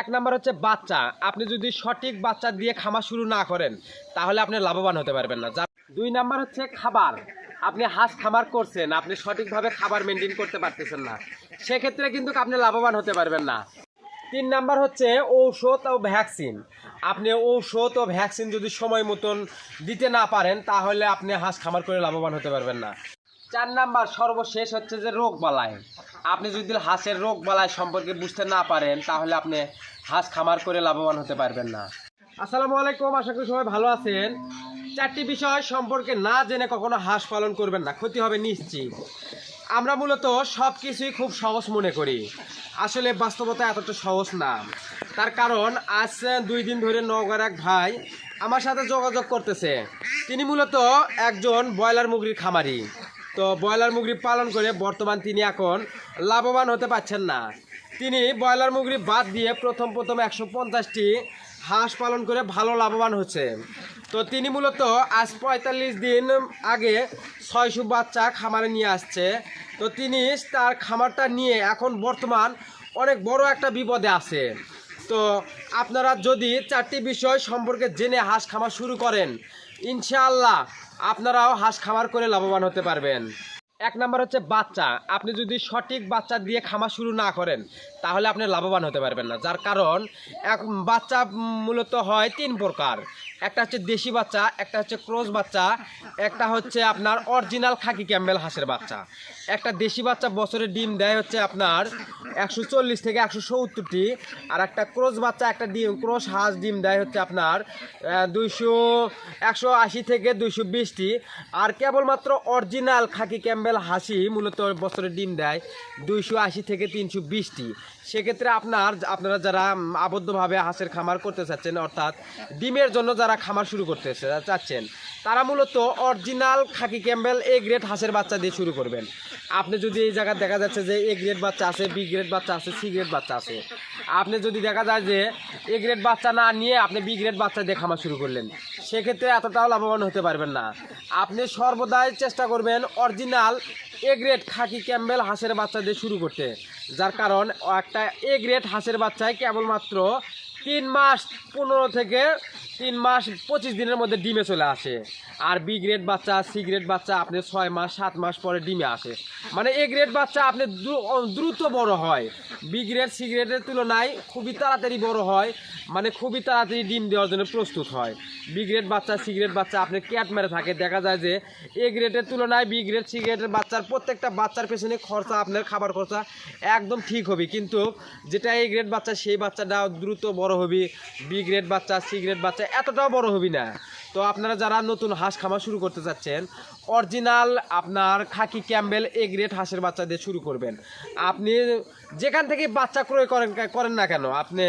এক নাম্বার হচ্ছে বাচ্চা। আপনি যদি সঠিক বাচ্চা দিয়ে খামার শুরু না করেন, তাহলে আপনি লাভবান হতে পারবেন না। দুই নাম্বার হচ্ছে খাবার। আপনি হাঁস খামার করছেন, আপনি সঠিকভাবে খাবার মেনটেন করতে পারতেছেন না। সেক্ষেত্রে কিন্তু আপনি লাভবান হতে পারবেন না। তিন নাম্বার হচ্ছে ঔষধ ও ভ্যাকসিন। আপনি ঔষধ ও ভ্যাকসিন যদি সময় মতন দিতে না পারেন, তাহলে আপনি হাঁস খামার করে লাভবান হতে পারবেন না। চার নাম্বার, সর্বশেষ হচ্ছে যে রোগ বালাই আপনি যদি হাঁসের রোগ বালাই সম্পর্কে বুঝতে না পারেন, তাহলে আপনি হাঁস খামার করে লাভবান হতে পারবেন না। আসসালামু আলাইকুম, আশা করি সবাই ভালো আছেন। চারটি বিষয় সম্পর্কে না জেনে কখনো হাঁস পালন করবেন না, ক্ষতি হবে নিশ্চিত। আমরা মূলত সব কিছুই খুব সহজ মনে করি। আসলে বাস্তবতা এতটা সহজ না। তার কারণ, আজ দুই দিন ধরে নগর এক ভাই আমার সাথে যোগাযোগ করতেছে। তিনি মূলত একজন ব্রয়লার মুরগির খামারি। তো ব্রয়লার মুরগি পালন করে বর্তমান তিনি এখন লাভবান হতে পারছেন না। তিনি ব্রয়লার মুরগি বাদ দিয়ে প্রথম প্রথম একশো পঞ্চাশটি হাঁস পালন করে ভালো লাভবান হচ্ছে তো তিনি মূলত আজ পঁয়তাল্লিশ দিন আগে ছয়শো বাচ্চা খামারে নিয়ে আসছে। তো তিনি তার খামারটা নিয়ে এখন বর্তমান অনেক বড় একটা বিপদে আছে। তো আপনারা যদি চারটি বিষয় সম্পর্কে জেনে হাঁস খামার শুরু করেন, ইনশাআল্লাহ আপনারাও হাঁস খামার করে লাভবান হতে পারবেন। এক নম্বর হচ্ছে বাচ্চা। আপনি যদি সঠিক বাচ্চা দিয়ে খামার শুরু না করেন, তাহলে আপনি লাভবান হতে পারবেন না। যার কারণ, এক বাচ্চা মূলত হয় তিন প্রকার। একটা হচ্ছে দেশি বাচ্চা, একটা হচ্ছে ক্রোজ বাচ্চা, একটা হচ্ছে আপনার অরিজিনাল খাকি ক্যাম্বেল হাঁসের বাচ্চা। একটা দেশি বাচ্চা বছরে ডিম দেয় হচ্ছে আপনার একশো চল্লিশ থেকে একশো সত্তরটি, আর একটা ক্রোজ বাচ্চা, একটা ডিম, ক্রোস হাঁস ডিম দেয় হচ্ছে আপনার দুইশো একশো আশি থেকে দুইশো বিশটি। আর কেবলমাত্র অরিজিনাল খাকি ক্যাম্বেল হাসি মূলত বছরে ডিম দেয় দুইশো আশি থেকে তিনশো বিশটি। সেক্ষেত্রে আপনার, আপনারা যারা আবদ্ধভাবে হাঁসের খামার করতে চাচ্ছেন, অর্থাৎ ডিমের জন্য যারা খামার শুরু করতে চাচ্ছেন, তারা মূলত original khaki Campbell A grade হাঁসের বাচ্চা দিয়ে শুরু করবেন। আপনি যদি এই জায়গায় দেখা যাচ্ছে যে এ গ্রেড বাচ্চা আছে বি গ্রেড বাচ্চা আছে সি গ্রেড বাচ্চা আছে, আপনি যদি দেখা যায় যে এ গ্রেড বাচ্চা না নিয়ে আপনি বি গ্রেড বাচ্চা দিয়ে খামার শুরু করলেন সেক্ষেত্রে এতটাও লাভবান হতে পারবেন না। আপনি সর্বদাই চেষ্টা করবেন original A grade khaki Campbell হাঁসের বাচ্চা দিয়ে শুরু করতে। যার কারণ, একটা এ গ্রেড হাঁসের বাচ্চায় কেবলমাত্র তিন মাস পনেরো থেকে তিন মাস পঁচিশ দিনের মধ্যে ডিমে চলে আসে। আর বি গ্রেড বাচ্চা, সি গ্রেড বাচ্চা আপনি ছয় মাস, সাত মাস পরে ডিমে আসে। মানে এ গ্রেড বাচ্চা আপনি দ্রুত বড় হয়। বি গ্রেড, সি গ্রেডের তুলনায় খুবই তাড়াতাড়ি বড় হয়। মানে খুবই তাড়াতাড়ি ডিম দেওয়ার জন্য প্রস্তুত হয়। বি গ্রেড বাচ্চা, সি গ্রেড বাচ্চা আপনি ক্যাট মেরে থাকে। দেখা যায় যে এ গ্রেডের তুলনায় বি গ্রেড, সি গ্রেডের বাচ্চার প্রত্যেকটা বাচ্চার পেছনে খরচা, আপনার খাবার খরচা একদম ঠিক হবে। কিন্তু যেটা এ গ্রেড বাচ্চা, সেই বাচ্চাটা দ্রুত বড় হবে। বি গ্রেড বাচ্চা, সি গ্রেড বাচ্চা এতটাও বড় হবে না। তো আপনারা যারা নতুন হাঁস খামার শুরু করতে চাচ্ছেন অরিজিনাল আপনার খাকি ক্যাম্বেল এ গ্রেড হাঁসের বাচ্চা দিয়ে শুরু করবেন। আপনি যেখান থেকে বাচ্চা ক্রয় করেন করেন না কেন, আপনি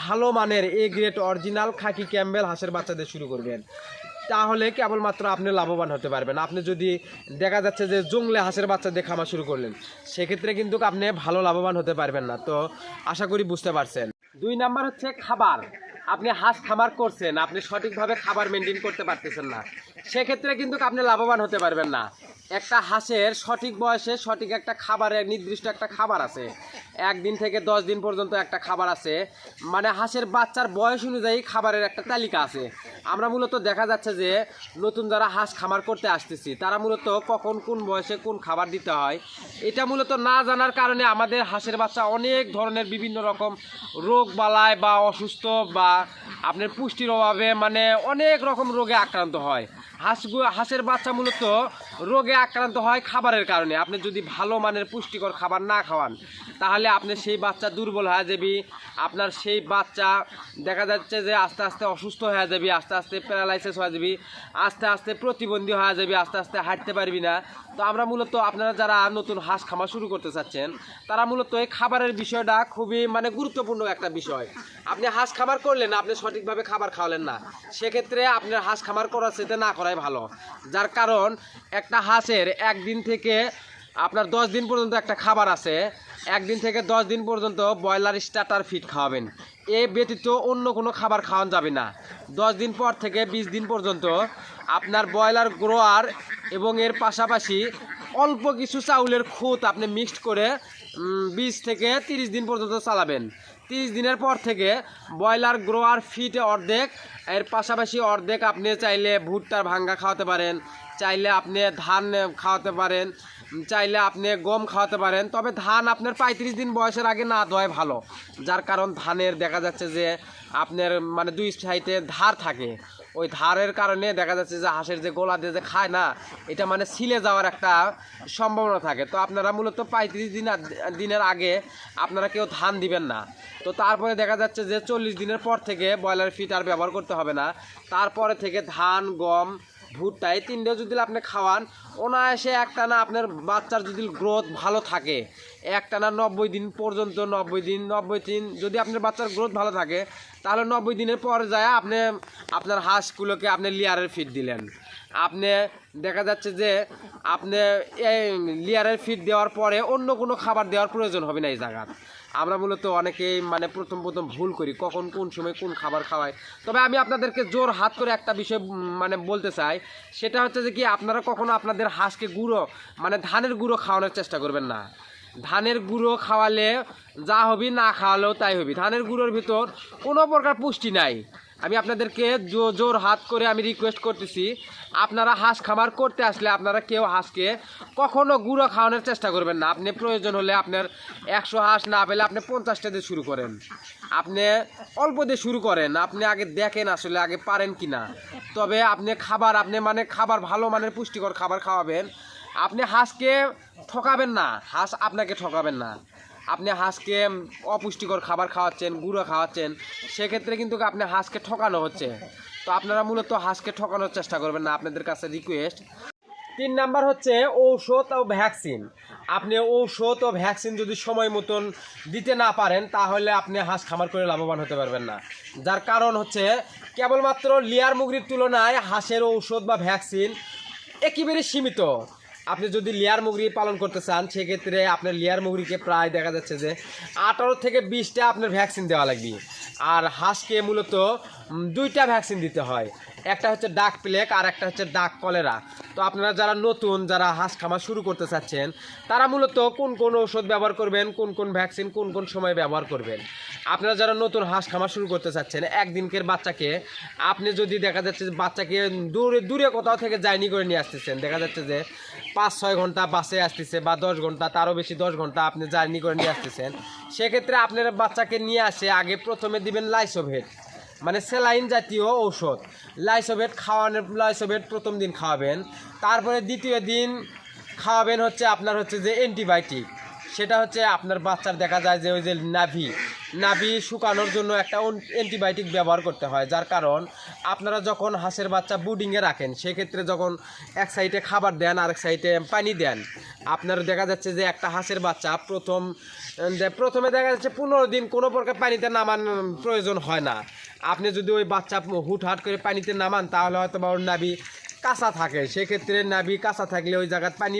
ভালো মানের A grade original khaki Campbell হাঁসের বাচ্চা দিয়ে শুরু করবেন। তাহলে কেবলমাত্র আপনি লাভবান হতে পারবেন। আপনি যদি দেখা যাচ্ছে যে জংলে হাঁসের বাচ্চা দিয়ে খামার শুরু করলেন, সেক্ষেত্রে কিন্তু আপনি ভালো লাভবান হতে পারবেন না। তো আশা করি বুঝতে পারছেন। দুই নাম্বার হচ্ছে খাবার। আপনি হাঁস খামার করছেন, আপনি সঠিকভাবে খাবার মেনটেন করতে পারতেছেন না। সেক্ষেত্রে কিন্তু আপনি লাভবান হতে পারবেন না। একটা হাঁসের সঠিক বয়সে সঠিক একটা খাবারের নির্দিষ্ট একটা খাবার আছে। একদিন থেকে দশ দিন পর্যন্ত একটা খাবার আছে। মানে হাঁসের বাচ্চার বয়স অনুযায়ী খাবারের একটা তালিকা আছে। আমরা মূলত দেখা যাচ্ছে যে, নতুন যারা হাঁস খামার করতে আসতেছি, তারা মূলত কখন কোন বয়সে কোন খাবার দিতে হয়, এটা মূলত না জানার কারণে আমাদের হাঁসের বাচ্চা অনেক ধরনের বিভিন্ন রকম রোগ বালায় বা অসুস্থ বা আপনার পুষ্টির অভাবে মানে অনেক রকম রোগে আক্রান্ত হয়। হাঁসগু হাঁসের বাচ্চা মূলত রোগে আক্রান্ত হয় খাবারের কারণে। আপনি যদি ভালো মানের পুষ্টিকর খাবার না খাওয়ান, তাহলে আপনি সেই বাচ্চা দুর্বল হয়ে যাবি। আপনার সেই বাচ্চা দেখা যাচ্ছে যে আস্তে আস্তে অসুস্থ হয়ে যাবি, আস্তে আস্তে প্যারালাইসিস হয়ে যাবি, আস্তে আস্তে প্রতিবন্ধী হয়ে যাবি, আস্তে আস্তে হাঁটতে পারবি না। তো আমরা মূলত আপনারা যারা নতুন হাঁস খামার শুরু করতে চাচ্ছেন, তারা মূলত এই খাবারের বিষয়টা খুবই মানে গুরুত্বপূর্ণ একটা বিষয়। আপনি হাঁস খামার করলেন, আপনি সঠিকভাবে খাবার খাওয়ালেন না। সেক্ষেত্রে আপনার হাঁস খামার করার সাথে না করাই ভালো। যার কারণ একটা হাঁসের একদিন থেকে আপনার দশ দিন পর্যন্ত একটা খাবার আছে। একদিন থেকে দশ দিন পর্যন্ত ব্রয়লার স্টার্টার ফিট খাওয়াবেন। এ ব্যতীত অন্য কোনো খাবার খাওয়ানো যাবে না। দশ দিন পর থেকে বিশ দিন পর্যন্ত আপনার ব্রয়লার গ্রোয়ার এবং এর পাশাপাশি অল্প কিছু চাউলের খুঁত আপনি মিক্সড করে বিশ থেকে তিরিশ দিন পর্যন্ত চালাবেন। তিরিশ দিনের পর থেকে ব্রয়লার গ্রোয়ার ফিটে অর্ধেক। এর পাশাপাশি অর্ধেক আপনি চাইলে ভুট্টার ভাঙ্গা খাওয়াতে পারেন, চাইলে আপনি ধান খাওয়াতে পারেন, চাইলে আপনি গম খাওয়াতে পারেন। তবে ধান আপনার পঁয়ত্রিশ দিন বয়সের আগে না দেওয়াই ভালো। যার কারণ ধানের দেখা যাচ্ছে যে আপনার মানে দুই সাইডে ধার থাকে। ওই ধারের কারণে দেখা যাচ্ছে যে হাঁসের যে গোলা দিয়ে যে খায় না, এটা মানে ছিলে যাওয়ার একটা সম্ভাবনা থাকে। তো আপনারা মূলত পঁয়ত্রিশ দিন দিনের আগে আপনারা কেউ ধান দিবেন না। তো তারপরে দেখা যাচ্ছে যে চল্লিশ দিনের পর থেকে ব্রয়লার ফিট আর ব্যবহার করতে হবে না। তারপরে থেকে ধান, গম, ভুট্টা এই তিনটেও যদি আপনি খাওয়ান, অনায়াসে একটা না আপনার বাচ্চার যদি গ্রোথ ভালো থাকে একটানা নব্বই দিন পর্যন্ত নব্বই দিন নব্বই দিন। যদি আপনার বাচ্চার গ্রোথ ভালো থাকে, তাহলে নব্বই দিনের পর যায় আপনি আপনার হাঁসগুলোকে আপনি লিয়ারের ফিড দিলেন। আপনি দেখা যাচ্ছে যে আপনি এই লিয়ারের ফিড দেওয়ার পরে অন্য কোনো খাবার দেওয়ার প্রয়োজন হবে না এই জায়গার আমরা মূলত অনেকেই মানে প্রথম প্রথম ভুল করি, কখন কোন সময় কোন খাবার খাওয়াই তবে আমি আপনাদেরকে জোর হাত করে একটা বিষয় মানে বলতে চাই, সেটা হচ্ছে যে কি আপনারা কখনো আপনাদের হাঁসকে গুঁড়ো মানে ধানের গুঁড়ো খাওয়ানোর চেষ্টা করবেন না। ধানের গুঁড়ো খাওয়ালে যা হবি না খাওয়ালেও তাই হবি। ধানের গুঁড়োর ভিতর কোনো প্রকার পুষ্টি নাই। আমি আপনাদেরকে জোর হাত করে আমি রিকোয়েস্ট করতেছি, আপনারা হাঁস খামার করতে আসলে আপনারা কেউ হাঁসকে কখনো গুঁড়ো খাওয়ানোর চেষ্টা করবেন না। আপনি প্রয়োজন হলে আপনার একশো হাঁস না পেলে আপনি পঞ্চাশটা দিয়ে শুরু করেন। আপনি অল্প দিয়ে শুরু করেন, আপনি আগে দেখেন আসলে আগে পারেন কি না তবে আপনি খাবার, আপনি মানে খাবার ভালো মানের পুষ্টিকর খাবার খাওয়াবেন আপনি হাঁসকে ঠকাবেন না। হাঁস আপনাকে ঠকাবেন না। আপনি হাঁসকে অপুষ্টিকর খাবার খাওয়াচ্ছেন, গুঁড়ো খাওয়াচ্ছেন, সেক্ষেত্রে কিন্তু আপনি হাঁসকে ঠকানো হচ্ছে। তো আপনারা মূলত হাঁসকে ঠকানোর চেষ্টা করবেন না আপনাদের কাছে রিকোয়েস্ট তিন নাম্বার হচ্ছে ঔষধ ও ভ্যাকসিন আপনি ঔষধ ও ভ্যাকসিন যদি সময় মতন দিতে না পারেন, তাহলে আপনি হাঁস খামার করে লাভবান হতে পারবেন না। যার কারণ হচ্ছে, কেবলমাত্র লিয়ার মুগরির তুলনায় হাঁসের ঔষধ বা ভ্যাকসিন একেবারে সীমিত। আপনি যদি লেয়ার মুগরি পালন করতে চান, সেক্ষেত্রে আপনার লেয়ার মুগরিকে প্রায় দেখা যাচ্ছে যে আঠারো থেকে বিশটা আপনার ভ্যাকসিন দেওয়া লাগবে। আর হাঁসকে মূলত দুইটা ভ্যাকসিন দিতে হয়। একটা হচ্ছে ডাক প্লেক আর একটা হচ্ছে ডাক কলেরা তো আপনারা যারা নতুন, যারা হাঁস খামার শুরু করতে চাচ্ছেন, তারা মূলত কোন কোন ওষুধ ব্যবহার করবেন, কোন কোন ভ্যাকসিন কোন কোন সময় ব্যবহার করবেন? আপনারা যারা নতুন হাঁস খামার শুরু করতে চাচ্ছেন, একদিনকের বাচ্চাকে আপনি যদি দেখা যাচ্ছে বাচ্চাকে দূরে দূরে কোথাও থেকে জার্নি করে নিয়ে আসতেছেন, দেখা যাচ্ছে যে পাঁচ, ছয় ঘণ্টা বাসে আসতেছে বা দশ ঘণ্টা, তারও বেশি দশ ঘণ্টা আপনি জার্নি করে নিয়ে আসতেছেন, সেক্ষেত্রে আপনার বাচ্চাকে নিয়ে আসে, আগে প্রথমে দিবেন লাইসোভেট মানে স্যালাইন জাতীয় ঔষধ। লাইসোভেট খাওয়ানোর, লাইসোভেট প্রথম দিন খাওয়াবেন। তারপরে দ্বিতীয় দিন খাওয়াবেন হচ্ছে আপনার হচ্ছে যে অ্যান্টিবায়োটিক সেটা হচ্ছে আপনার বাচ্চার দেখা যায় যে ওই যে নাভি। নাভি শুকানোর জন্য একটা অ্যান্টিবায়োটিক ব্যবহার করতে হয়, যার কারণ আপনারা যখন হাঁসের বাচ্চা বুডিংয়ে রাখেন, সেক্ষেত্রে যখন এক সাইডে খাবার দেন আর এক সাইডে পানি দেন, আপনার দেখা যাচ্ছে যে একটা হাঁসের বাচ্চা প্রথম প্রথমে দেখা যাচ্ছে পনেরো দিন কোনো প্রকার পানিতে নামান প্রয়োজন হয় না। আপনি যদি ওই বাচ্চা হুটহাট করে পানিতে নামান, তাহলে হয়তো বা ওর নাভি কাঁচা থাকে। সেক্ষেত্রে নাভি কাঁচা থাকলে ওই জায়গায় পানি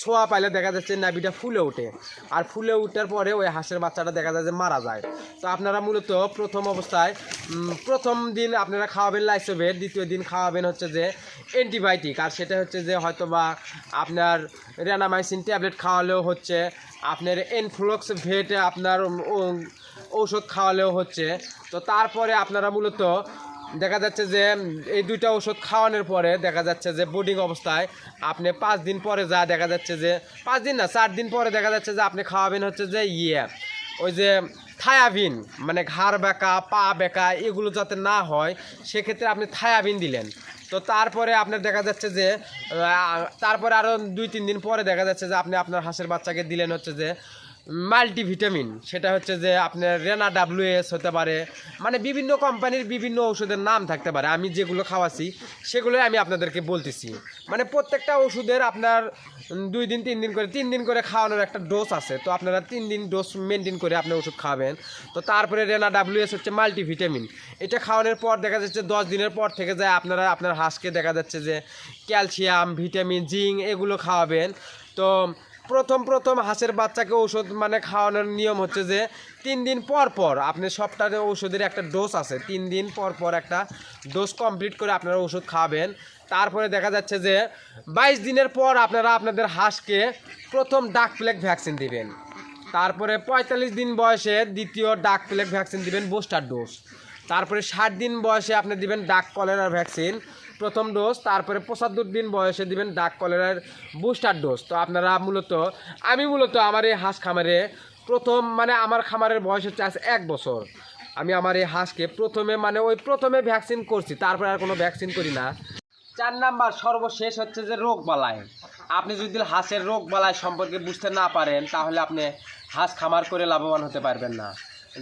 ছোঁয়া পাইলে দেখা যাচ্ছে নাভিটা ফুলে ওঠে। আর ফুলে ওঠার পরে ওই হাঁসের বাচ্চাটা দেখা যায় যে মারা যায়। তো আপনারা মূলত প্রথম অবস্থায় প্রথম দিন আপনারা খাওয়াবেন লাইসোভেট, দ্বিতীয় দিন খাওয়াবেন হচ্ছে যে অ্যান্টিবায়োটিক। আর সেটা হচ্ছে যে হয়তো বা আপনার রেনামাইসিন ট্যাবলেট খাওয়ালেও হচ্ছে, আপনার এনফ্লক্স ভেট আপনার ঔষধ খাওয়ালেও হচ্ছে। তো তারপরে আপনারা মূলত দেখা যাচ্ছে যে এই দুইটা ওষুধ খাওয়ানোর পরে দেখা যাচ্ছে যে বোর্ডিং অবস্থায় আপনি পাঁচ দিন পরে যা দেখা যাচ্ছে যে, পাঁচ দিন না, চার দিন পরে দেখা যাচ্ছে যে আপনি খাওয়াবেন হচ্ছে যে ইয়ে ওই যে থায়াবিন মানে ঘাড় বেঁকা পা বেঁকা এগুলো যাতে না হয়, সেক্ষেত্রে আপনি থায়াবিন দিলেন। তো তারপরে আপনার দেখা যাচ্ছে যে তারপরে আরও দুই, তিন দিন পরে দেখা যাচ্ছে যে আপনি আপনার হাঁসের বাচ্চাকে দিলেন হচ্ছে যে মাল্টিভিটামিন, সেটা হচ্ছে যে আপনার রেনা ডাব্লিউএস হতে পারে মানে বিভিন্ন কোম্পানির বিভিন্ন ওষুধের নাম থাকতে পারে। আমি যেগুলো খাওয়াছি, সেগুলোই আমি আপনাদেরকে বলতেছি। মানে প্রত্যেকটা ওষুধের আপনার দুই দিন, তিন দিন করে, তিন দিন করে খাওয়ানোর একটা ডোজ আছে। তো আপনারা তিন দিন ডোজ মেনটেন করে আপনি ওষুধ খাবেন। তো তারপরে রেনা ডাব্লিউএস হচ্ছে মাল্টিভিটামিন। এটা খাওয়ানোর পর দেখা যাচ্ছে দশ দিনের পর থেকে যায় আপনারা, আপনার হাঁসকে দেখা যাচ্ছে যে ক্যালসিয়াম, ভিটামিন, জিঙ্ক এগুলো খাওয়াবেন। তো প্রথম প্রথম হাঁসের বাচ্চাকে ঔষধ মানে খাওয়ানোর নিয়ম হচ্ছে যে তিন দিন পর পর আপনি সপ্তাহে ওষুধের একটা ডোজ আছে। তিন দিন পর পর একটা ডোজ কমপ্লিট করে আপনারা ওষুধ খাবেন। তারপরে দেখা যাচ্ছে যে বাইশ দিনের পর আপনারা আপনাদের হাঁসকে প্রথম ডাক প্লেগ ভ্যাকসিন দিবেন। তারপরে পঁয়তাল্লিশ দিন বয়সে দ্বিতীয় ডাক প্লেগ ভ্যাকসিন দিবেন বুস্টার ডোজ তারপরে ষাট দিন বয়সে আপনি দিবেন ডাক কলেরার ভ্যাকসিন প্রথম ডোজ তারপরে পঁচাত্তর দিন বয়সে দিবেন ডাক কলেরার বুস্টার ডোজ তো আপনারা মূলত, আমি মূলত আমার এই হাঁস খামারে প্রথম মানে আমার খামারের বয়স হচ্ছে আজ এক বছর। আমি আমার এই হাঁসকে প্রথমে মানে ওই প্রথমে ভ্যাকসিন করছি, তারপরে আর কোনো ভ্যাকসিন করি না। চার নাম্বার, সর্বশেষ হচ্ছে যে রোগ বালায় আপনি যদি হাঁসের রোগ বালায় সম্পর্কে বুঝতে না পারেন, তাহলে আপনি হাঁস খামার করে লাভবান হতে পারবেন না।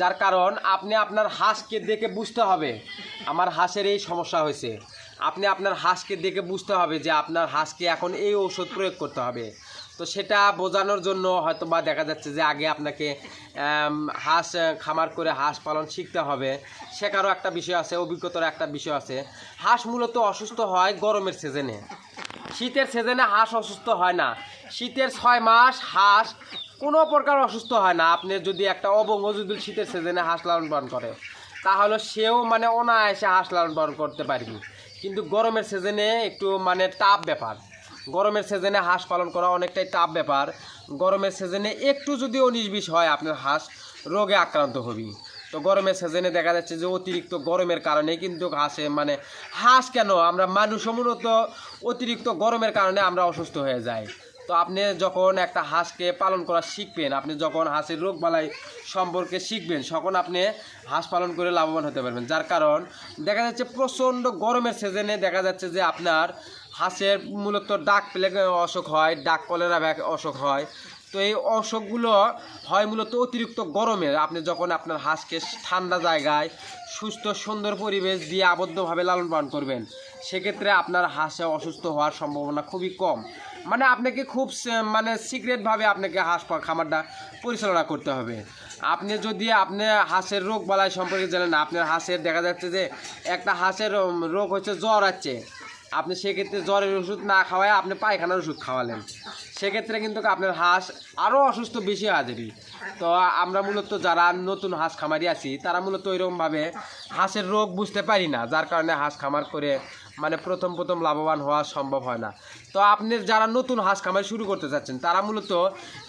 যার কারণ, আপনি আপনার হাঁসকে দেখে বুঝতে হবে, আমার হাঁসের এই সমস্যা হয়েছে। আপনি আপনার হাঁসকে দেখে বুঝতে হবে যে আপনার হাঁসকে এখন এই ঔষধ প্রয়োগ করতে হবে। তো সেটা বোঝানোর জন্য হয়তো বা দেখা যাচ্ছে যে আগে আপনাকে হাঁস খামার করে হাঁস পালন শিখতে হবে। শেখারও একটা বিষয় আছে অভিজ্ঞতার একটা বিষয় আছে। হাঁস মূলত অসুস্থ হয় গরমের সিজনে শীতের সিজনে হাঁস অসুস্থ হয় না। শীতের ছয় মাস হাঁস কোনো প্রকার অসুস্থ হয় না। আপনি যদি একটা অবঙ্গ যদি শীতের সিজনে হাঁস লালন পালন করে, তাহলে সেও মানে অনায়াসে হাঁস লালন পালন করতে পারবি। কিন্তু গরমের সিজনে একটু মানে টাফ ব্যাপার। গরমের সিজনে হাঁস পালন করা অনেকটাই টাফ ব্যাপার। গরমের সিজনে একটু যদি উনিশ বিশ হয় আপনার হাঁস, রোগে আক্রান্ত হবি। তো গরমের সিজনে দেখা যাচ্ছে যে অতিরিক্ত গরমের কারণে কিন্তু হাঁসে মানে হাঁস কেন? আমরা মানুষ মূলত অতিরিক্ত গরমের কারণে আমরা অসুস্থ হয়ে যাই। তো আপনি যখন একটা হাঁসকে পালন করা শিখবেন, আপনি যখন হাঁসের রোগ বালাই সম্পর্কে শিখবেন, তখন আপনি হাঁস পালন করে লাভবান হতে পারবেন। যার কারণ দেখা যাচ্ছে প্রচণ্ড গরমের সিজনে দেখা যাচ্ছে যে আপনার হাঁসের মূলত ডাক প্লেগ অসুখ হয়, ডাক কলেরা অসুখ হয়। তো এই অসুখগুলো হয় মূলত অতিরিক্ত গরমের। আপনি যখন আপনার হাঁসকে ঠান্ডা জায়গায় সুস্থ সুন্দর পরিবেশ দিয়ে আবদ্ধভাবে লালন পালন করবেন সেক্ষেত্রে আপনার হাঁসে অসুস্থ হওয়ার সম্ভাবনা খুবই কম। মানে আপনাকে খুব মানে সিক্রেটভাবে আপনাকে হাঁস খামারটা পরিচালনা করতে হবে। আপনি যদি আপনি হাঁসের রোগ বালাই সম্পর্কে জানেন, আপনার হাঁসের দেখা যাচ্ছে যে একটা হাঁসের রোগ হচ্ছে জ্বর আছে আপনি সেক্ষেত্রে জ্বরের ওষুধ না খাওয়ায় আপনি পায়খানার ওষুধ খাওয়ালেন। সেক্ষেত্রে কিন্তু আপনার হাঁস আরও অসুস্থ বেশি যাবে। তো আমরা মূলত যারা নতুন হাঁস খামারি আছি, তারা মূলত ওইরকমভাবে হাঁসের রোগ বুঝতে পারি না, যার কারণে হাঁস খামার করে মানে প্রথম প্রথম লাভবান হওয়া সম্ভব হয় না। তো আপনি যারা নতুন হাঁস খামারি শুরু করতে চাচ্ছেন, তারা মূলত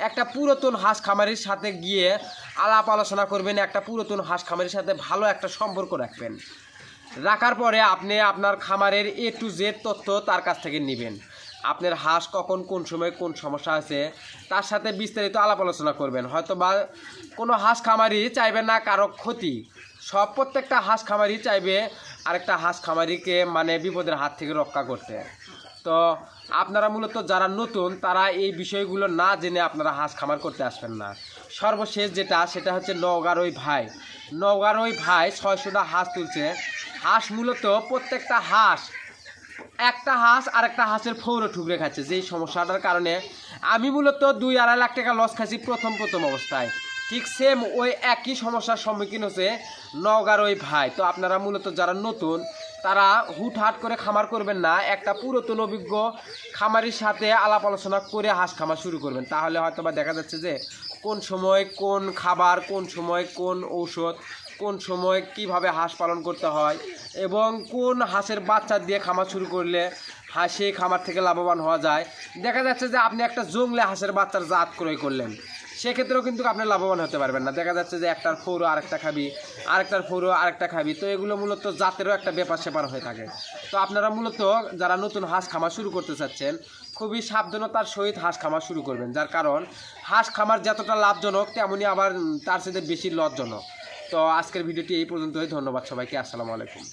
একটা পুরাতন হাঁস খামারির সাথে গিয়ে আলাপ আলোচনা করবেন, একটা পুরাতন হাঁস খামারির সাথে ভালো একটা সম্পর্ক রাখবেন। রাখার পরে আপনি আপনার খামারের এ টু জেড তথ্য তার কাছ থেকে নেবেন। আপনার হাঁস কখন, কোন সময় কোন সমস্যা আছে, তার সাথে বিস্তারিত আলাপ আলোচনা করবেন। হয়তো বা কোনো হাঁস খামারি চাইবে না কারও ক্ষতি। সব প্রত্যেকটা হাঁস খামারি চাইবে আরেকটা হাঁস খামারিকে মানে বিপদের হাত থেকে রক্ষা করতে। তো আপনারা মূলত যারা নতুন, তারা এই বিষয়গুলো না জেনে আপনারা হাঁস খামার করতে আসবেন না। সর্বশেষ যেটা, সেটা হচ্ছে নওগাঁর ওই ভাই। নওগাঁর ওই ভাই ছয়শোটা হাঁস তুলছে। হাঁস মূলত প্রত্যেকটা হাঁস, একটা হাঁস আর একটা হাঁসের ফৌরো ঠুকরে খাচ্ছে, যেই সমস্যাটার কারণে আমি মূলত দুই আড়াই লাখ টাকা লস খাইছি প্রথম প্রথম অবস্থায়। ঠিক সেম ওই একই সমস্যার সম্মুখীন হচ্ছে নওগাঁর ওই ভাই। তো আপনারা মূলত যারা নতুন, তারা হুটহাট করে খামার করবেন না, একটা পুরাতন অভিজ্ঞ খামারির সাথে আলাপ আলোচনা করে হাঁস খামার শুরু করবেন। তাহলে হয়তো বা দেখা যাচ্ছে যে কোন সময় কোন খাবার, কোন সময় কোন ঔষধ, কোন সময় কীভাবে হাঁস পালন করতে হয় এবং কোন হাঁসের বাচ্চা দিয়ে খামার শুরু করলে হাঁস খামার থেকে লাভবান হওয়া যায়। দেখা যাচ্ছে যে আপনি একটা জংলে হাঁসের বাচ্চার জাত ক্রয় করলেন। সেক্ষেত্রেও কিন্তু আপনি লাভবান হতে পারবেন না। দেখা যাচ্ছে যে একটার ফৌরো আরেকটা খাবি, আরেকটার ফৌরো আরেকটা খাবি। তো এগুলো মূলত জাতেরও একটা ব্যাপার সেপার হয়ে থাকে। তো আপনারা মূলত যারা নতুন হাঁস খামার শুরু করতে চাচ্ছেন, খুবই সাবধানতার সহিত হাঁস খামার শুরু করবেন। যার কারণ, হাঁস খামার যতটা লাভজনক তেমনই আবার তার সাথে বেশি লজ্জনক তো আজকের ভিডিওটি এই পর্যন্তই। ধন্যবাদ সবাইকে। আসসালামু আলাইকুম।